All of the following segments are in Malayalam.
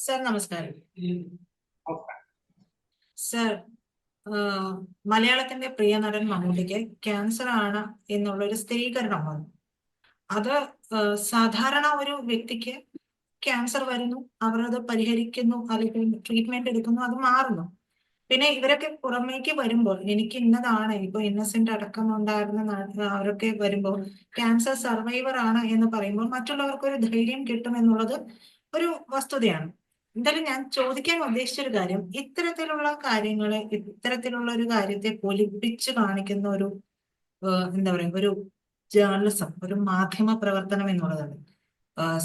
സർ നമസ്കാരം. സർ മലയാളത്തിന്റെ പ്രിയ നടൻ മമ്മൂട്ടിക്ക് ക്യാൻസർ ആണ് എന്നുള്ള ഒരു സ്ഥിരീകരണം വന്നു. അത് സാധാരണ ഒരു വ്യക്തിക്ക് ക്യാൻസർ വരുന്നു അവർ അത് പരിഹരിക്കുന്നു അല്ലെങ്കിൽ ട്രീറ്റ്മെന്റ് എടുക്കുന്നു അത് മാറുന്നു. പിന്നെ ഇവരൊക്കെ പുറമേക്ക് വരുമ്പോൾ എനിക്ക് ഇന്നതാണ് ഇപ്പൊ ഇന്നസെന്റ് അടക്കം ഉണ്ടായിരുന്ന നാ- അവരൊക്കെ വരുമ്പോൾ ക്യാൻസർ സർവൈവർ ആണ് എന്ന് പറയുമ്പോൾ മറ്റുള്ളവർക്ക് ഒരു ധൈര്യം കിട്ടും എന്നുള്ളത് ഒരു വസ്തുതയാണ്. എന്തായാലും ഞാൻ ചോദിക്കാൻ ഉദ്ദേശിച്ച ഒരു കാര്യം. ഇത്തരത്തിലുള്ള കാര്യങ്ങളെ ഇത്തരത്തിലുള്ള ഒരു കാര്യത്തെ പൊലിപ്പിച്ച് കാണിക്കുന്ന ഒരു എന്താ പറയുക ഒരു ജേർണലിസം ഒരു മാധ്യമ പ്രവർത്തനം എന്നുള്ളതാണ്.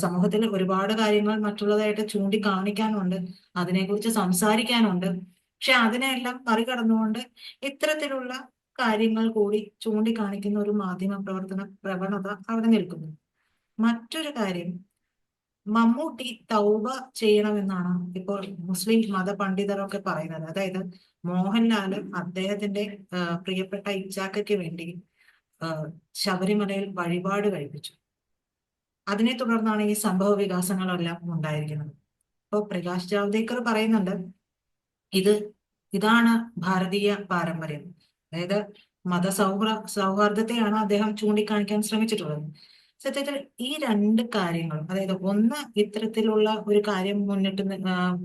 സമൂഹത്തിൽ ഒരുപാട് കാര്യങ്ങൾ മറ്റുള്ളതായിട്ട് ചൂണ്ടിക്കാണിക്കാനുണ്ട് അതിനെക്കുറിച്ച് സംസാരിക്കാനുണ്ട്. പക്ഷെ അതിനെല്ലാം മറികടന്നുകൊണ്ട് ഇത്തരത്തിലുള്ള കാര്യങ്ങൾ കൂടി ചൂണ്ടിക്കാണിക്കുന്ന ഒരു മാധ്യമ പ്രവർത്തന പ്രവണത അവിടെ നിൽക്കുന്നു. മറ്റൊരു കാര്യം മമ്മൂട്ടി തൗബ ചെയ്യണമെന്നാണ് ഇപ്പോൾ മുസ്ലിം മതപണ്ഡിതരൊക്കെ പറയുന്നത്. അതായത് മോഹൻലാൽ അദ്ദേഹത്തിന്റെ പ്രിയപ്പെട്ട ഇച്ചാക്കയ്ക്ക് വേണ്ടി ശബരിമലയിൽ വഴിപാട് കഴിപ്പിച്ചു. അതിനെ തുടർന്നാണ് ഈ സംഭവ വികാസങ്ങളെല്ലാം ഉണ്ടായിരിക്കുന്നത്. ഇപ്പോൾ പ്രകാശ് ജാവ്ദേക്കർ പറയുന്നുണ്ട് ഇത് ഇതാണ് ഭാരതീയ പാരമ്പര്യം. അതായത് മതസൗഹൃ സൗഹാർദ്ദത്തെയാണ് അദ്ദേഹം ചൂണ്ടിക്കാണിക്കാൻ ശ്രമിച്ചിട്ടുള്ളത്. സത്യത്തിൽ ഈ രണ്ട് കാര്യങ്ങളും അതായത് ഒന്ന് ഇത്തരത്തിലുള്ള ഒരു കാര്യം മുന്നിട്ട്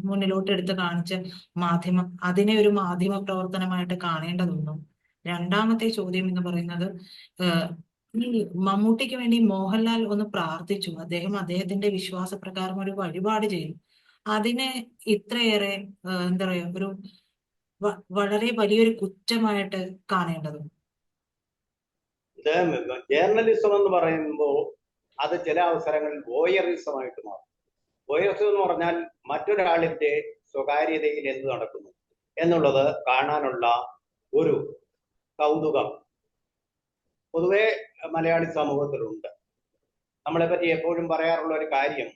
മുന്നിലോട്ട് എടുത്ത് കാണിച്ച് മാധ്യമം അതിനെ ഒരു മാധ്യമ പ്രവർത്തനമായിട്ട് കാണേണ്ടതുണ്ടോ? രണ്ടാമത്തെ ചോദ്യം എന്ന് പറയുന്നത് ഈ മമ്മൂട്ടിക്ക് വേണ്ടി മോഹൻലാൽ ഒന്ന് പ്രാർത്ഥിച്ചു അദ്ദേഹം അദ്ദേഹത്തിന്റെ വിശ്വാസപ്രകാരം ഒരു വഴിപാട് ചെയ്തു. അതിനെ ഇത്രയേറെ എന്താ പറയാ ഒരു വളരെ വലിയൊരു കുറ്റമായിട്ട് കാണേണ്ടതുണ്ട്. ഇത് ജേർണലിസം എന്ന് പറയുമ്പോൾ അത് ചില അവസരങ്ങളിൽ വോയറിസമായിട്ട് മാറും. വോയറിസം എന്ന് പറഞ്ഞാൽ മറ്റൊരാളിന്റെ സ്വകാര്യതയിൽ എന്ത് നടക്കുന്നു എന്നുള്ളത് കാണാനുള്ള ഒരു കൗതുകം പൊതുവെ മലയാളി സമൂഹത്തിലുണ്ട്. നമ്മളെ പറ്റി എപ്പോഴും പറയാറുള്ള ഒരു കാര്യം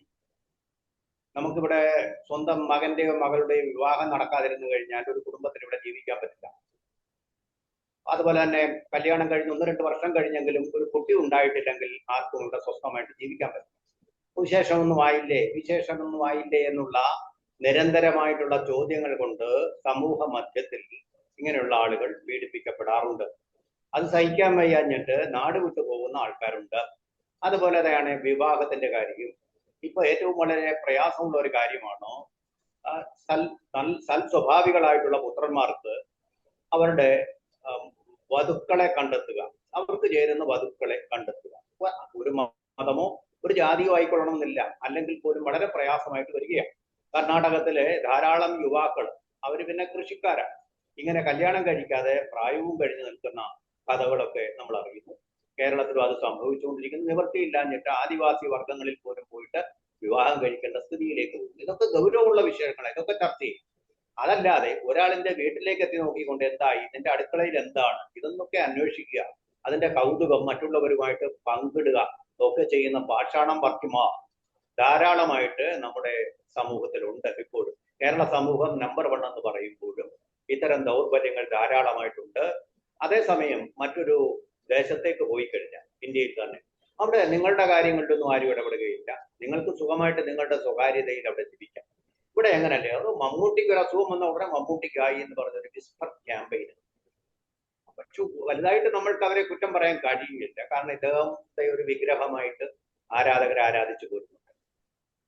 നമുക്കിവിടെ സ്വന്തം മകന്റെയോ മകളുടെയോ വിവാഹം നടക്കാതിരുന്നു കഴിഞ്ഞാൽ ഒരു കുടുംബത്തിന് ഇവിടെ ജീവിക്കാൻ പറ്റില്ല. അതുപോലെ തന്നെ കല്യാണം കഴിഞ്ഞ് ഒന്ന് രണ്ട് വർഷം കഴിഞ്ഞെങ്കിലും ഒരു കുട്ടി ഉണ്ടായിട്ടില്ലെങ്കിൽ ആർക്കും ഇവിടെ സ്വസ്ഥമായിട്ട് ജീവിക്കാൻ പറ്റും വിശേഷമൊന്നും ആയില്ലേ? വിശേഷമൊന്നും ആയില്ലേ എന്നുള്ള നിരന്തരമായിട്ടുള്ള ചോദ്യങ്ങൾ കൊണ്ട് സമൂഹ മധ്യത്തിൽ ഇങ്ങനെയുള്ള ആളുകൾ പീഡിപ്പിക്കപ്പെടാറുണ്ട്. അത് സഹിക്കാൻ വയ്യാഞ്ഞിട്ട് നാട് വിട്ടു പോകുന്ന ആൾക്കാരുണ്ട്. അതുപോലെ തന്നെയാണ് വിവാഹത്തിന്റെ കാര്യം ഇപ്പൊ ഏറ്റവും വളരെ പ്രയാസമുള്ള ഒരു കാര്യമാണ്? സൽ സൽ സ്വഭാവികളായിട്ടുള്ള പുത്രന്മാർക്ക് അവരുടെ വധുക്കളെ കണ്ടെത്തുക. അവർക്ക് ചേരുന്ന വധുക്കളെ കണ്ടെത്തുക. ഒരു മതമോ ഒരു ജാതിയോ ആയിക്കൊള്ളണമെന്നില്ല. അല്ലെങ്കിൽ പോലും വളരെ പ്രയാസമായിട്ട് വരികയാണ്. കർണാടകത്തിലെ ധാരാളം യുവാക്കൾ അവർ പിന്നെ കൃഷിക്കാരാണ് ഇങ്ങനെ കല്യാണം കഴിക്കാതെ പ്രായവും കഴിഞ്ഞു നിൽക്കുന്ന കഥകളൊക്കെ നമ്മൾ അറിയുന്നു. കേരളത്തിലും അത് സംഭവിച്ചുകൊണ്ടിരിക്കുന്നു. നിവൃത്തിയില്ലാഞ്ഞിട്ട് ആദിവാസി വർഗങ്ങളിൽ പോലും പോയിട്ട് വിവാഹം കഴിക്കേണ്ട സ്ഥിതിയിലേക്ക് പോകുന്നു. ഇതൊക്കെ ഗൗരവമുള്ള വിഷയങ്ങളാണ് ഇതൊക്കെ ചർച്ച ചെയ്യും. അതല്ലാതെ ഒരാളിന്റെ വീട്ടിലേക്ക് എത്തി നോക്കിക്കൊണ്ട് എന്തായി നിന്റെ അടുക്കളയിൽ എന്താണ്? ഇതൊന്നൊക്കെ അന്വേഷിക്കുക. അതിന്റെ കൗതുകം മറ്റുള്ളവരുമായിട്ട് പങ്കിടുക. ഒക്കെ ചെയ്യുന്ന പാഷാണം വർക്കിമാർ ധാരാളമായിട്ട് നമ്മുടെ സമൂഹത്തിലുണ്ട് ഇപ്പോഴും. കേരള സമൂഹം നമ്പർ വൺ എന്ന് പറയുമ്പോഴും ഇത്തരം ദൗർബല്യങ്ങൾ ധാരാളമായിട്ടുണ്ട്. അതേസമയം മറ്റൊരു ദേശത്തേക്ക് പോയി കഴിഞ്ഞാൽ ഇന്ത്യയിൽ തന്നെ. അവിടെ നിങ്ങളുടെ കാര്യങ്ങളിലൊന്നും ആരും ഇടപെടുകയില്ല. നിങ്ങൾക്ക് സുഖമായിട്ട് നിങ്ങളുടെ സ്വകാര്യതയിൽ അവിടെ ജീവിക്കാം. ഇവിടെ എങ്ങനല്ലേ അത് മമ്മൂട്ടിക്ക് ഒരു അസുഖം വന്ന ഉടനെ മമ്മൂട്ടിക്കായി എന്ന് പറഞ്ഞ ഒരു വിസ്പർ ക്യാമ്പയിൻ പക്ഷു വലുതായിട്ട് നമ്മൾക്ക് അവരെ കുറ്റം പറയാൻ കഴിയില്ല കാരണം ഇദ്ദേഹത്തെ ഒരു വിഗ്രഹമായിട്ട് ആരാധകർ ആരാധിച്ചു പോരുന്നുണ്ട്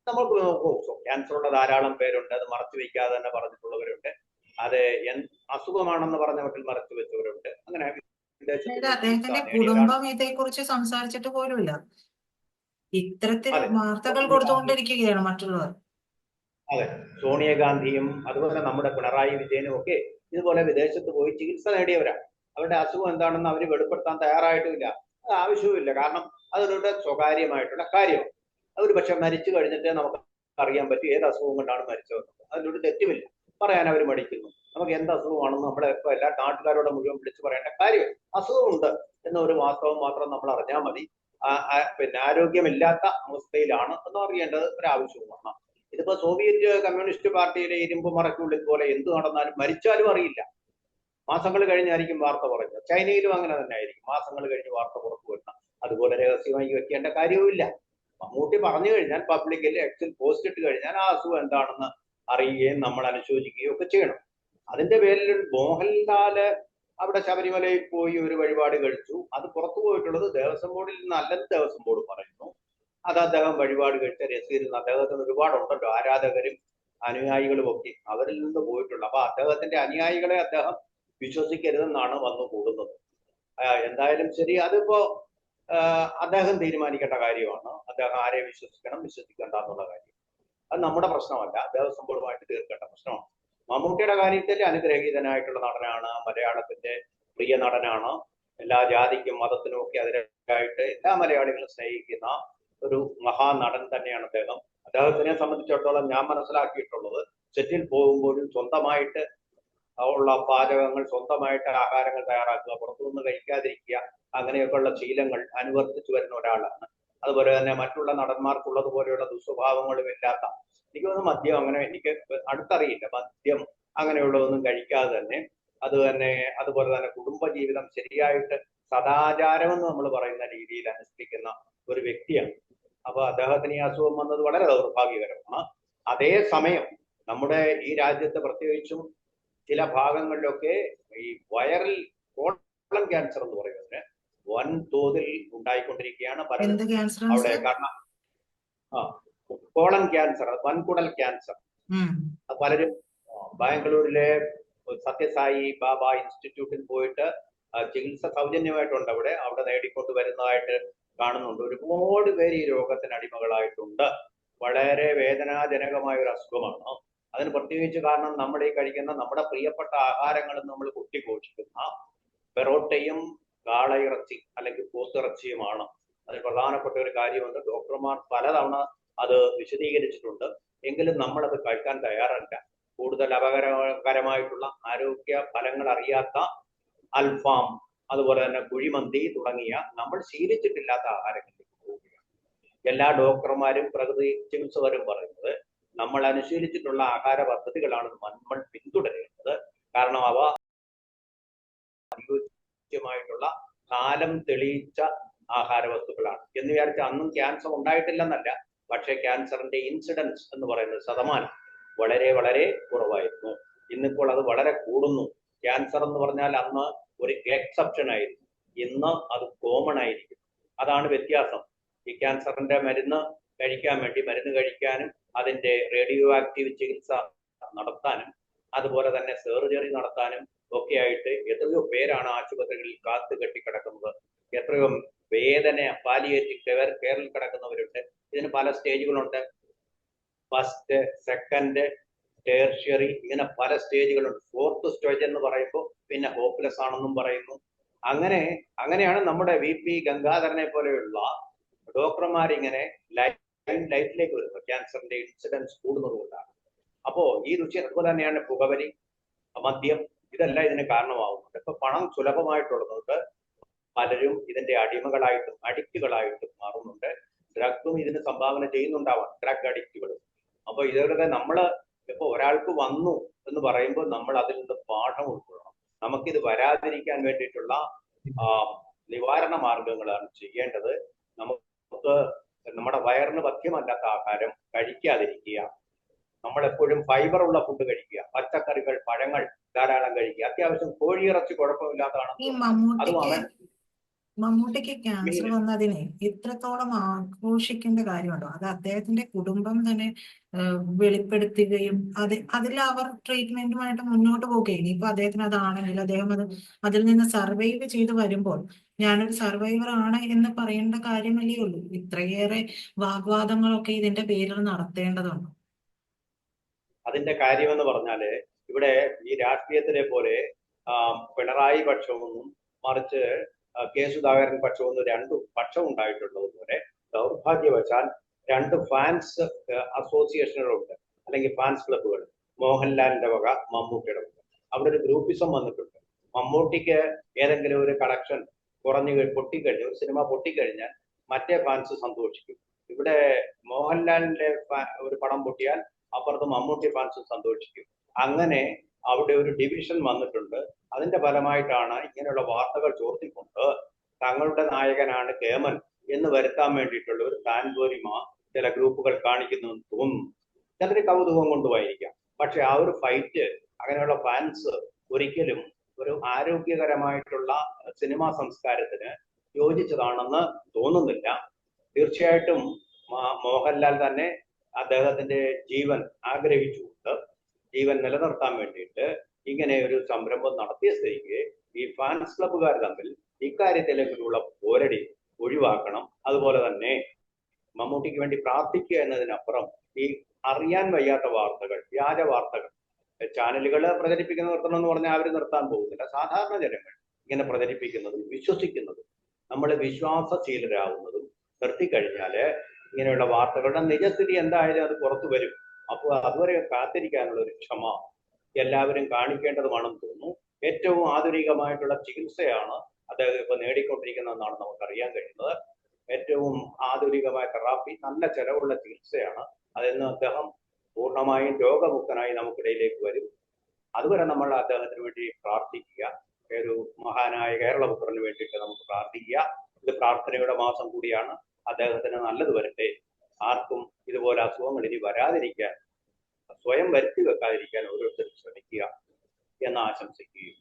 നമ്മൾക്ക് നോക്കൂ ക്യാൻസർ ഉള്ള ധാരാളം പേരുണ്ട്. അത് മറച്ചു വെക്കാതെ തന്നെ പറഞ്ഞിട്ടുള്ളവരുണ്ട്. അത് അസുഖമാണെന്ന് പറഞ്ഞവരിൽ മറച്ചു വെച്ചവരുണ്ട്. അങ്ങനെ അദ്ദേഹത്തിന്റെ കുടുംബം ഇതേക്കുറിച്ച് സംസാരിച്ചിട്ട് പോലുമില്ല. ഇത്തരത്തിൽ വാർത്തകൾ കൊടുത്തുകൊണ്ടിരിക്കുകയാണ് മറ്റുള്ളവർ. അതെ. സോണിയാഗാന്ധിയും അതുപോലെ നമ്മുടെ പിണറായി വിജയനും ഒക്കെ ഇതുപോലെ വിദേശത്ത് പോയി ചികിത്സ നേടിയവരാണ് അവരുടെ അസുഖം എന്താണെന്ന് അവർ വെളിപ്പെടുത്താൻ തയ്യാറായിട്ടില്ല അത് ആവശ്യവുമില്ല. കാരണം അതൊരു സ്വകാര്യമായിട്ടുള്ള കാര്യമാണ്. അവർ പക്ഷെ മരിച്ചു കഴിഞ്ഞിട്ട് നമുക്ക് അറിയാൻ പറ്റും ഏത് അസുഖം കൊണ്ടാണ് മരിച്ചതെന്ന് അതിലൊരു തെറ്റുമില്ല. പറയാൻ അവർ മടിക്കുന്നു. നമുക്ക് എന്ത് അസുഖമാണെന്ന് നമ്മുടെ ഇപ്പൊ എല്ലാ നാട്ടുകാരോട് മുഴുവൻ വിളിച്ചു പറയേണ്ട കാര്യം അസുഖമുണ്ട് എന്ന ഒരു വാസ്തവം മാത്രം നമ്മൾ അറിഞ്ഞാൽ മതി പിന്നെ ആരോഗ്യമില്ലാത്ത അവസ്ഥയിലാണ് എന്ന് അറിയേണ്ടത് ഒരു ഇതിപ്പോ സോവിയറ്റ് കമ്മ്യൂണിസ്റ്റ് പാർട്ടിയിലെ ഇരുമ്പ് മറക്കുള്ളിൽ പോലെ എന്ത് നടന്നാലും മരിച്ചാലും അറിയില്ല. മാസങ്ങൾ കഴിഞ്ഞായിരിക്കും വാർത്ത പറയുന്നത് ചൈനയിലും അങ്ങനെ തന്നെ ആയിരിക്കും മാസങ്ങൾ കഴിഞ്ഞ് വാർത്ത പുറത്തു വരുന്ന. അതുപോലെ രഹസ്യമായി വെക്കേണ്ട കാര്യവുമില്ല. മമ്മൂട്ടി പറഞ്ഞു കഴിഞ്ഞാൽ പബ്ലിക്കിൽ എക്സിൽ പോസ്റ്റ് ഇട്ട് കഴിഞ്ഞാൽ ആ അസുഖം എന്താണെന്ന് അറിയുകയും നമ്മൾ അനുശോചിക്കുകയും ഒക്കെ ചെയ്യണം. അതിന്റെ പേരിൽ മോഹൻലാൽ അവിടെ ശബരിമലയിൽ പോയി ഒരു വഴിപാട് കഴിച്ചു. അത് പുറത്തു പോയിട്ടുള്ളത് ദേവസ്വം ബോർഡിൽ നിന്ന് അല്ലെന്ന് ദേവസ്വം ബോർഡ് പറയുന്നു. അത് അദ്ദേഹം വഴിപാട് കേട്ട് രസീതിൽ നിന്ന് അദ്ദേഹത്തിന് ഒരുപാടുണ്ടല്ലോ. ആരാധകരും അനുയായികളും ഒക്കെ. അവരിൽ നിന്ന് പോയിട്ടുണ്ട്. അപ്പൊ അദ്ദേഹത്തിന്റെ അനുയായികളെ അദ്ദേഹം വിശ്വസിക്കരുതെന്നാണ് വന്നു കൂടുന്നത്. എന്തായാലും ശരി. അതിപ്പോ അദ്ദേഹം തീരുമാനിക്കേണ്ട കാര്യമാണ്. അദ്ദേഹം ആരെ വിശ്വസിക്കണം വിശ്വസിക്കേണ്ട എന്നുള്ള കാര്യം. അത് നമ്മുടെ പ്രശ്നമല്ല. ദേവസ്വം ബോർഡുമായിട്ട് തീർക്കേണ്ട പ്രശ്നമാണ്. മമ്മൂട്ടിയുടെ കാര്യത്തിൽ അനുഗ്രഹീതനായിട്ടുള്ള നടനാണ്. മലയാളത്തിന്റെ പ്രിയ നടനാണ്. എല്ലാ ജാതിക്കും മതത്തിനും ഒക്കെ അതിനായിട്ട് എല്ലാ മലയാളികളും സ്നേഹിക്കുന്ന ഒരു മഹാനടൻ തന്നെയാണ് അദ്ദേഹം. അദ്ദേഹത്തിനെ സംബന്ധിച്ചിടത്തോളം ഞാൻ മനസ്സിലാക്കിയിട്ടുള്ളത് സെറ്റിൽ പോകുമ്പോഴും സ്വന്തമായിട്ട് ഉള്ള പാചകങ്ങൾ സ്വന്തമായിട്ട് ആഹാരങ്ങൾ തയ്യാറാക്കുക പുറത്തുനിന്ന് കഴിക്കാതിരിക്കുക അങ്ങനെയൊക്കെയുള്ള ശീലങ്ങൾ അനുവർത്തിച്ചു വരുന്ന ഒരാളാണ്. അതുപോലെ തന്നെ മറ്റുള്ള നടന്മാർക്കുള്ളത് പോലെയുള്ള ദുസ്വഭാവങ്ങളും ഇല്ലാത്ത എനിക്ക് തോന്നുന്നു മദ്യം അങ്ങനെ എനിക്ക് അടുത്തറിയില്ല. മദ്യം അങ്ങനെയുള്ളതൊന്നും കഴിക്കാതെ തന്നെ അത് തന്നെ അതുപോലെ തന്നെ കുടുംബജീവിതം ശരിയായിട്ട് സദാചാരം എന്ന് നമ്മൾ പറയുന്ന രീതിയിൽ അനുഷ്ഠിക്കുന്ന ഒരു വ്യക്തിയാണ്. അപ്പൊ അദ്ദേഹത്തിന് ഈ അസുഖം വന്നത് വളരെ ദൗർഭാഗ്യകരമാണ്. അതേസമയം നമ്മുടെ ഈ രാജ്യത്ത് പ്രത്യേകിച്ചും ചില ഭാഗങ്ങളിലൊക്കെ ഈ വൈറൽ കോളം ക്യാൻസർ എന്ന് പറയുന്നത് വൻ തോതിൽ ഉണ്ടായിക്കൊണ്ടിരിക്കുകയാണ് അവിടെ കാരണം ആ കോളൻ ക്യാൻസർ വൻകുടൽ ക്യാൻസർ. പലരും ബാംഗ്ലൂരിലെ സത്യസായി ബാബ ഇൻസ്റ്റിറ്റ്യൂട്ടിൽ പോയിട്ട് ചികിത്സ സൗജന്യമായിട്ടുണ്ട് അവിടെ. അവിടെ നേടിക്കൊണ്ട് വരുന്നതായിട്ട് കാണുന്നുണ്ട്. ഒരുപാട് പേര് ഈ രോഗത്തിന് അടിമകളായിട്ടുണ്ട്. വളരെ വേദനാജനകമായ ഒരു അസുഖമാണ്. അതിന് പ്രത്യേകിച്ച് കാരണം നമ്മൾ ഈ കഴിക്കുന്ന നമ്മുടെ പ്രിയപ്പെട്ട ആഹാരങ്ങൾ നമ്മൾ കുട്ടിഘോഷിക്കുന്ന പെറോട്ടയും കാളയിറച്ചി അല്ലെങ്കിൽ പോത്തിറച്ചിയുമാണ്. അതിൽ പ്രധാനപ്പെട്ട ഒരു കാര്യമുണ്ട്. ഡോക്ടർമാർ പലതവണ അത് വിശദീകരിച്ചിട്ടുണ്ട്. എങ്കിലും നമ്മളത് കഴിക്കാൻ തയ്യാറല്ല. കൂടുതൽ അപകരകരമായിട്ടുള്ള ആരോഗ്യ ഫലങ്ങൾ അറിയാത്ത അൽഫാം അതുപോലെ തന്നെ കുഴിമന്തി തുടങ്ങിയ നമ്മൾ ശീലിച്ചിട്ടില്ലാത്ത ആഹാരങ്ങളിലേക്ക് പോവുകയാണ്. എല്ലാ ഡോക്ടർമാരും പ്രകൃതി ചികിത്സകരും പറയുന്നത് നമ്മൾ അനുശീലിച്ചിട്ടുള്ള ആഹാര പദ്ധതികളാണ് നമ്മൾ പിന്തുടരേണ്ടത്. കാരണം അവ അനുയോജ്യമായിട്ടുള്ള കാലം തെളിയിച്ച ആഹാര വസ്തുക്കളാണ്. എന്ന് വിചാരിച്ച അന്നും ക്യാൻസർ ഉണ്ടായിട്ടില്ലെന്നല്ല പക്ഷേ ക്യാൻസറിന്റെ ഇൻസിഡൻസ് എന്ന് പറയുന്നത് ശതമാനം വളരെ വളരെ കുറവായിരുന്നു. ഇന്നിപ്പോൾ അത് വളരെ കൂടുന്നു. ക്യാൻസർ എന്ന് പറഞ്ഞാൽ അന്ന് ഒരു എക്സെപ്ഷൻ ആയിരുന്നു. ഇന്ന് അത് കോമൺ ആയിരിക്കും. അതാണ് വ്യത്യാസം. ഈ ക്യാൻസറിന്റെ മരുന്ന് കഴിക്കാൻ വേണ്ടി മരുന്ന് കഴിക്കാനും അതിന്റെ റേഡിയോ ആക്റ്റീവ് ചികിത്സ നടത്താനും അതുപോലെ തന്നെ സർജറി നടത്താനും ഒക്കെ ആയിട്ട് എത്രയോ പേരാണ് ആശുപത്രികളിൽ കാത്തു കെട്ടിക്കിടക്കുന്നത്. എത്രയോ വേദന പാലിയേറ്റീവ് കെയർ കെയറിൽ കിടക്കുന്നവരുണ്ട്. ഇതിന് പല സ്റ്റേജുകളുണ്ട് ഫസ്റ്റ് സെക്കൻഡ് ടേർഷ്യറി ഇങ്ങനെ പല സ്റ്റേജുകളുണ്ട് ഫോർത്ത് സ്റ്റേജ് എന്ന് പറയുമ്പോൾ പിന്നെ ഹോപ്പ്ലെസ് ആണെന്നും പറയുന്നു. അങ്ങനെ അങ്ങനെയാണ് നമ്മുടെ വി പി ഗംഗാധരനെ പോലെയുള്ള ഡോക്ടർമാർ ഇങ്ങനെ ലൈൻ ലൈറ്റിലേക്ക് വരുന്നത്. ക്യാൻസറിന്റെ ഇൻസിഡൻസ് കൂടുന്നതുകൊണ്ടാണ് അപ്പോ ഈ രുചി അതുപോലെ തന്നെയാണ് പുകവലി മദ്യം ഇതെല്ലാം ഇതിന് കാരണമാവുന്നുണ്ട്. ഇപ്പൊ പണം സുലഭമായിട്ടുള്ളതുകൊണ്ട് പലരും ഇതിന്റെ അടിമകളായിട്ടും അഡിക്റ്റുകളായിട്ടും മാറുന്നുണ്ട്. ഡ്രഗും ഇതിന് സംഭാവന ചെയ്യുന്നുണ്ടാവാം. ഡ്രഗ് അഡിക്റ്റുകൾ അപ്പൊ ഇതൊക്കെ നമ്മൾ ഇപ്പൊ ഒരാൾക്ക് വന്നു എന്ന് പറയുമ്പോൾ നമ്മൾ അതിൽ നിന്ന് പാഠം ഉൾക്കൊള്ളണം. നമുക്കിത് വരാതിരിക്കാൻ വേണ്ടിയിട്ടുള്ള നിവാരണ മാർഗങ്ങളാണ് ചെയ്യേണ്ടത്. നമുക്ക് നമ്മുടെ വയറിന് പഥ്യമല്ലാത്ത ആഹാരം കഴിക്കാതിരിക്കുക. നമ്മളെപ്പോഴും ഫൈബർ ഉള്ള ഫുഡ് കഴിക്കുക. പച്ചക്കറികൾ പഴങ്ങൾ ധാരാളം കഴിക്കുക. അത്യാവശ്യം കോഴിയിറച്ചി കുഴപ്പമില്ലാത്തതാണ് അതും അവൻ മമ്മൂട്ടിക്ക് ക്യാൻസർ വന്നതിനെ ഇത്രത്തോളം ആഘോഷിക്കേണ്ട കാര്യമുണ്ടോ? അത് അദ്ദേഹത്തിന്റെ കുടുംബം തന്നെ വെളിപ്പെടുത്തുകയും അത് അതിൽ അവർ ട്രീറ്റ്മെന്റുമായിട്ട് മുന്നോട്ട് പോവുകയും ഇനിയിപ്പോ അദ്ദേഹത്തിന് അതാണെങ്കിൽ അദ്ദേഹം അത് അതിൽ നിന്ന് സർവൈവ് ചെയ്ത് വരുമ്പോൾ ഞാനൊരു സർവൈവർ ആണ് എന്ന് പറയേണ്ട കാര്യമല്ലേ ഉള്ളൂ. ഇത്രയേറെ വാഗ്വാദങ്ങളൊക്കെ ഇതിന്റെ പേരിൽ നടത്തേണ്ടതുണ്ട്? അതിന്റെ കാര്യമെന്ന് പറഞ്ഞാൽ ഇവിടെ ഈ രാഷ്ട്രീയത്തിലെ പോലെ പിണറായി പക്ഷമൊന്നും മറിച്ച് കെ സുധാകരൻ പക്ഷമൊന്നും രണ്ടു പക്ഷം ഉണ്ടായിട്ടുള്ളത് പോലെ ദൗർഭാഗ്യവശാൽ രണ്ട് ഫാൻസ് അസോസിയേഷനുകളുണ്ട് അല്ലെങ്കിൽ ഫാൻസ് ക്ലബ്ബുകൾ മോഹൻലാലിന്റെ വക മമ്മൂട്ടിയുടെ വക. അവിടെ ഒരു ഗ്രൂപ്പിസം വന്നിട്ടുണ്ട്. മമ്മൂട്ടിക്ക് ഏതെങ്കിലും ഒരു കളക്ഷൻ കുറഞ്ഞു കഴി- പൊട്ടിക്കഴിഞ്ഞു ഒരു സിനിമ പൊട്ടിക്കഴിഞ്ഞാൽ മറ്റേ ഫാൻസ് സന്തോഷിക്കും. ഇവിടെ മോഹൻലാലിന്റെ ഒരു പടം പൊട്ടിയാൽ അപ്പുറത്ത് മമ്മൂട്ടി ഫാൻസ് സന്തോഷിക്കും. അങ്ങനെ അവിടെ ഒരു ഡിവിഷൻ വന്നിട്ടുണ്ട്. അതിന്റെ ഫലമായിട്ടാണ് ഇങ്ങനെയുള്ള വാർത്തകൾ ചോർത്തിക്കൊണ്ട് തങ്ങളുടെ നായകനാണ് കേമൻ എന്ന് വരുത്താൻ വേണ്ടിയിട്ടുള്ള ഒരു താൻപോരിമ ചില ഗ്രൂപ്പുകൾ കാണിക്കുന്നു തോന്നുന്നു ചിലര് കൗതുകം കൊണ്ടുമായിരിക്കാം. പക്ഷെ ആ ഒരു ഫൈറ്റ് അങ്ങനെയുള്ള ഫാൻസ് ഒരിക്കലും ഒരു ആരോഗ്യകരമായിട്ടുള്ള സിനിമാ സംസ്കാരത്തിന് യോജിച്ചതാണെന്ന് തോന്നുന്നില്ല. തീർച്ചയായിട്ടും മോഹൻലാൽ തന്നെ അദ്ദേഹത്തിന്റെ ജീവൻ ആഗ്രഹിച്ചുകൊണ്ട് ജീവൻ നിലനിർത്താൻ വേണ്ടിയിട്ട് ഇങ്ങനെ ഒരു സംരംഭം നടത്തിയ സ്ഥിതിക്ക് ഈ ഫാൻസ് ക്ലബ്ബുകാർ തമ്മിൽ ഇക്കാര്യത്തിലേക്കുള്ള പോരടി ഒഴിവാക്കണം. അതുപോലെ തന്നെ മമ്മൂട്ടിക്ക് വേണ്ടി പ്രാർത്ഥിക്കുക എന്നതിനപ്പുറം ഈ അറിയാൻ വയ്യാത്ത വാർത്തകൾ വ്യാജ വാർത്തകൾ ചാനലുകൾ പ്രചരിപ്പിക്കുന്ന നിർത്തണം എന്ന് പറഞ്ഞാൽ അവർ നിർത്താൻ പോകുന്നില്ല. സാധാരണ ജനങ്ങൾ ഇങ്ങനെ പ്രചരിപ്പിക്കുന്നതും വിശ്വസിക്കുന്നതും നമ്മൾ വിശ്വാസശീലരാകുന്നതും നിർത്തിക്കഴിഞ്ഞാൽ ഇങ്ങനെയുള്ള വാർത്തകളുടെ നിജസ്ഥിതി എന്തായാലും അത് പുറത്തു വരും. അപ്പോൾ അതുവരെ കാത്തിരിക്കാനുള്ള ഒരു ക്ഷമ എല്ലാവരും കാണിക്കേണ്ടതുമാണെന്ന് തോന്നുന്നു. ഏറ്റവും ആധുനികമായിട്ടുള്ള ചികിത്സയാണ് അദ്ദേഹം ഇപ്പൊ നേടിക്കൊണ്ടിരിക്കുന്നതെന്നാണ് നമുക്ക് അറിയാൻ കഴിയുന്നത്. ഏറ്റവും ആധുനികമായ തെറാപ്പി നല്ല ചെലവുള്ള ചികിത്സയാണ്. അതിൽ നിന്ന് അദ്ദേഹം പൂർണമായും രോഗമുക്തനായി നമുക്കിടയിലേക്ക് വരും. അതുവരെ നമ്മൾ അദ്ദേഹത്തിന് വേണ്ടി പ്രാർത്ഥിക്കുക. ഒരു മഹാനായ കേരളപുത്രന് വേണ്ടിയിട്ട് നമുക്ക് പ്രാർത്ഥിക്കുക. ഇത് പ്രാർത്ഥനയുടെ മാസം കൂടിയാണ്. അദ്ദേഹത്തിന് നല്ലത് വരട്ടെ. ആർക്കും ഇതുപോലെ അസുഖങ്ങൾ ഇനി വരാതിരിക്കാൻ സ്വയം വരുത്തി വെക്കാതിരിക്കാൻ ഓരോരുത്തരും ശ്രമിക്കുക എന്ന് ആശംസിക്കുകയും.